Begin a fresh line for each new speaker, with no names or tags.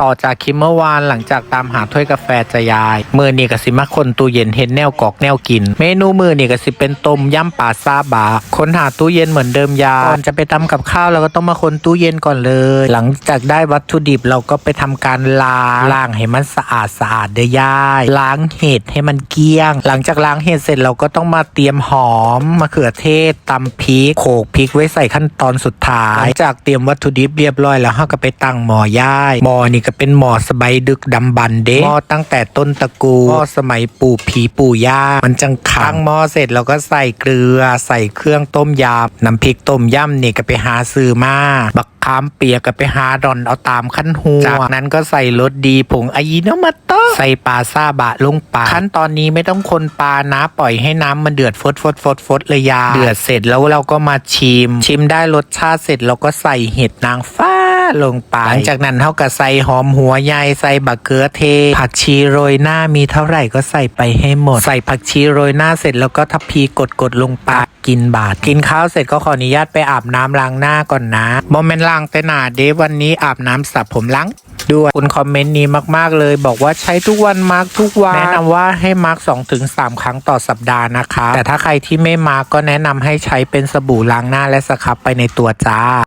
ต่อจากคลิปเมื่อวานหลังจากตามหาถ้วยกาแฟจะยาย มือนี่ก็สิมาคนตู้เย็นเห็นแนวกอกแนวกิน เมนูมือนี่ก็สิเป็นต้มยำปลาซาบะค้นหาตู้เย็นเหมือนเดิมยาก่อนจะไปทำกับข้าวเราก็ต้องมาคนตู้เย็นก่อนเลย หลังจากได้วัตถุดิบเราก็ไปทำการล้างล้างให้มันสะอาดสะอาดเด้อยายล้างเห็ดให้มันเกลี้ยง หลังจากล้างเห็ดเสร็จเราก็ต้องมาเตรียมหอมมะเขือเทศตำพริกโขกพริกไว้ใส่ขั้นตอนสุดท้ายหลังจากเตรียมวัตถุดิบเรียบร้อยแล้วเราก็ไปตั้งหม้อย่ายหม้อนี่ก็เป็นหม้อสบายดึกดำบรรพ์เด้หม้อตั้งแต่ต้นตระกูลหม้อสมัยปู่ผีปู่ย่ามันจังขังหม้อเสร็จเราก็ใส่เกลือ ใส่เครื่องต้มยำน้ำพริกต้มยำนี่ก็ไปหาซื้อมาบักขามเปียกก็ไปหาดอนเอาตามขั้นหัวจากนั้นก็ใส่รสดีผงอายิโนมาโตะใส่ปลาซาบะลงไปขั้นตอนนี้ไม่ต้องคนปลานะปล่อยให้น้ำมันเดือดฟดฟดฟดฟดเลยยาเดือดเสร็จแล้วเราก็มาชิม ชิมได้รสชาติเสร็จเราก็ใส่เห็ดนางฟ้า ลงไปหลังจากนั้นเท่ากับใส่หอมหัวใหญ่ใส่บักเขือเทศผักชีโรยหน้ามีเท่าไหร่ก็ใส่ไปให้หมด ใส่ผักชีโรยหน้าเสร็จแล้วก็ทัพพีกดกดๆลงไปกินบาท กินข้าวเสร็จก็ขออนุญาตไปอาบน้ำล้างหน้าก่อนนะโมเมนต์ล้างแต่หนาเดฟวันนี้อาบน้ำสระผมล้างด้วยคุณคอมเมนต์นี้มากๆเลย บอกว่าใช้ทุกวันมาร์กทุกวันแนะนำว่าให้มาร์ก2-3ถึง3ครั้งต่อสัปดาห์นะคะ แต่ถ้าใครที่ไม่มาร์กก็แนะนำให้ใช้เป็นสบู่ล้างหน้าและสครับไปในตัวจ้า